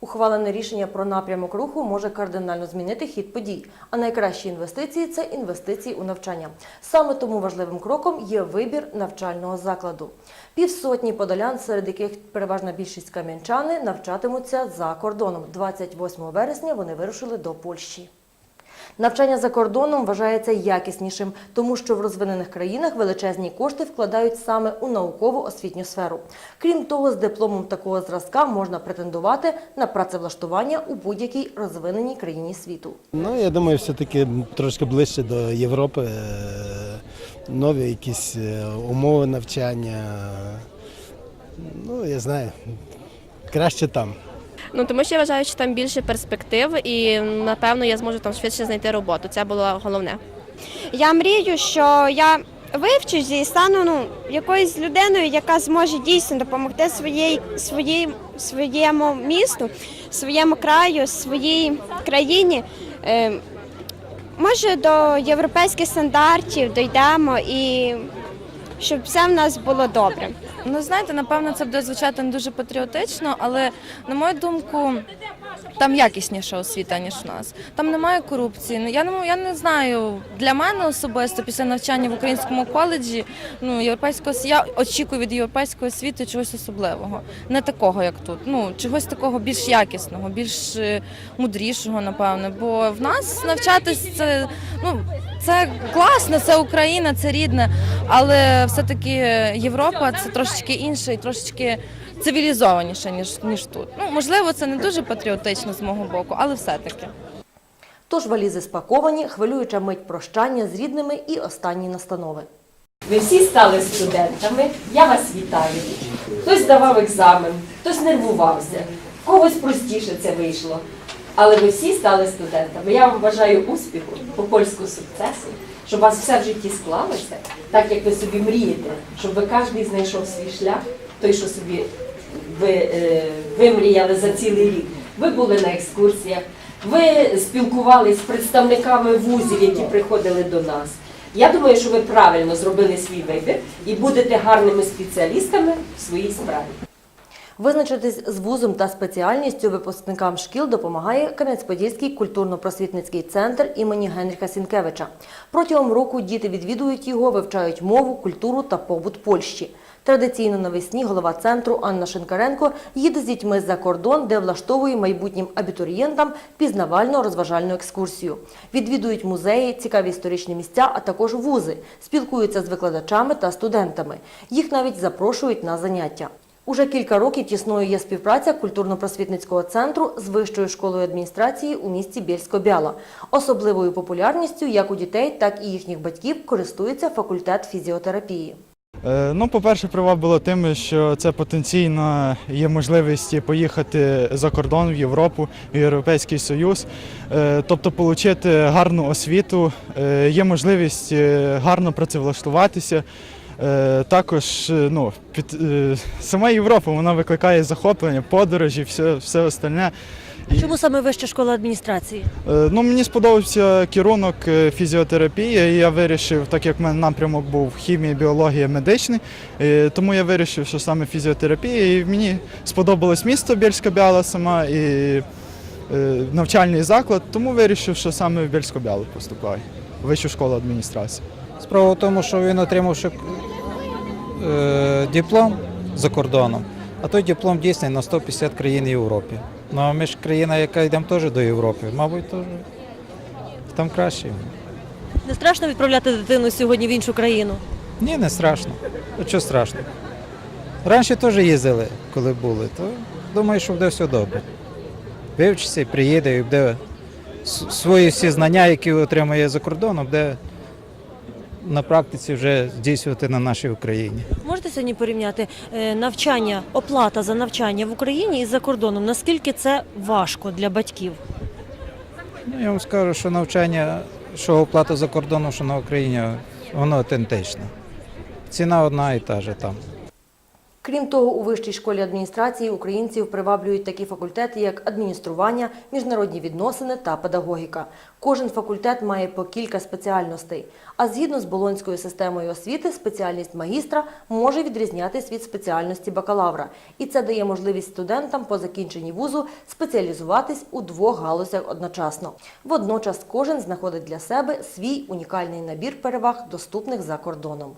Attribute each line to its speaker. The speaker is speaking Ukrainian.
Speaker 1: Ухвалене рішення про напрямок руху може кардинально змінити хід подій. А найкращі інвестиції це інвестиції у навчання. Саме тому важливим кроком є вибір навчального закладу. Півсотні подолян, серед яких переважна більшість кам'янчани, навчатимуться за кордоном. 28 вересня вони вирушили до Польщі. Навчання за кордоном вважається якіснішим, тому що в розвинених країнах величезні кошти вкладають саме у наукову освітню сферу. Крім того, з дипломом такого зразка можна претендувати на працевлаштування у будь-якій розвиненій країні світу.
Speaker 2: Ну, я думаю, все-таки трошки ближче до Європи, е, нові якісь е, умови навчання. Ну, я знаю, краще там.
Speaker 3: Ну тому що я вважаю, що там більше перспектив, і напевно я зможу там швидше знайти роботу. Це було головне.
Speaker 4: Я мрію, що я вивчусь і стану ну, якоюсь людиною, яка зможе дійсно допомогти своїй, своїй, своєму місту, своєму краю, своїй країні. Е, може, до європейських стандартів дійдемо і щоб все в нас було добре.
Speaker 5: Ну, знаєте, напевно, це буде звучати не дуже патріотично, але на мою думку, там якісніша освіта, ніж у нас. Там немає корупції. Ну я не я не знаю. Для мене особисто після навчання в українському коледжі, ну європейського я очікую від європейської освіти чогось особливого, не такого, як тут. Ну чогось такого більш якісного, більш е, мудрішого, напевне. Бо в нас навчатись це ну це класно, це Україна, це рідне, але все-таки Європа це трошечки інше і трошечки цивілізованіше, ніж, ніж тут. Ну, можливо, це не дуже патріотично з мого боку, але все-таки.
Speaker 1: Тож валізи спаковані, хвилююча мить прощання з рідними і останні настанови.
Speaker 6: Ви всі стали студентами. Я вас вітаю. Хтось здавав екзамен, хтось нервувався, когось простіше це вийшло. Але ви всі стали студентами. Я вам бажаю успіху, по-польську сукцесу, щоб у вас все в житті склалося, так як ви собі мрієте, щоб ви кожен знайшов свій шлях, той, що собі ви е, вимріяли за цілий рік. Ви були на екскурсіях, ви спілкувалися з представниками вузів, які приходили до нас. Я думаю, що ви правильно зробили свій вибір і будете гарними спеціалістами в своїй справі.
Speaker 1: Визначитись з вузом та спеціальністю випускникам шкіл допомагає Кам'янець-Подільський культурно-просвітницький центр імені Генріха Сінкевича. Протягом року діти відвідують його, вивчають мову, культуру та побут Польщі. Традиційно навесні голова центру Анна Шинкаренко їде з дітьми за кордон, де влаштовує майбутнім абітурієнтам пізнавально-розважальну екскурсію. Відвідують музеї, цікаві історичні місця, а також вузи, спілкуються з викладачами та студентами. Їх навіть запрошують на заняття. Уже кілька років тісною є співпраця культурно-просвітницького центру з вищою школою адміністрації у місті Бєльсько-Біала. Особливою популярністю як у дітей, так і їхніх батьків користується факультет фізіотерапії.
Speaker 7: Е, Ну, по-перше, привабило тим, що це потенційно є можливість поїхати за кордон в Європу, в Європейський Союз, Е, тобто отримати гарну освіту, е, є можливість гарно працевлаштуватися. Е, Також е, ну, під, е, сама Європа вона викликає захоплення, подорожі, все, все остальне.
Speaker 1: Чому саме вища школа адміністрації?
Speaker 7: Ну, мені сподобався керунок фізіотерапії, і я вирішив, так як в мене напрямок був хімія, біологія, медичний, тому я вирішив, що саме фізіотерапія. І мені сподобалось місто Бєльська Біала сама і навчальний заклад, тому вирішив, що саме в Бєльську Біалу поступаю, вищу школу адміністрації.
Speaker 8: Справа в тому, що він отримавши е, диплом за кордоном, а той диплом дійсний на 150 країн Європи. Ну а ми ж країна, яка йдемо теж до Європи, мабуть, теж там краще.
Speaker 1: Не страшно відправляти дитину сьогодні в іншу країну?
Speaker 8: Ні, не страшно. А що страшно? Раніше теж їздили, коли були, то думаю, що буде все добре. Вивчиться приїде, і буде свої всі знання, які отримує за кордоном, буде на практиці вже здійснювати на нашій Україні.
Speaker 1: Можете сьогодні порівняти е, навчання, оплата за навчання в Україні і за кордоном? Наскільки це важко для батьків?
Speaker 8: Ну, я вам скажу, що навчання, що оплата за кордоном, що на Україні, воно автентичне. Ціна одна і та же там.
Speaker 1: Крім того, у вищій школі адміністрації українців приваблюють такі факультети, як адміністрування, міжнародні відносини та педагогіка. Кожен факультет має по кілька спеціальностей. А згідно з болонською системою освіти, спеціальність магістра може відрізнятись від спеціальності бакалавра. І це дає можливість студентам по закінченні вузу спеціалізуватись у двох галузях одночасно. Водночас кожен знаходить для себе свій унікальний набір переваг, доступних за кордоном.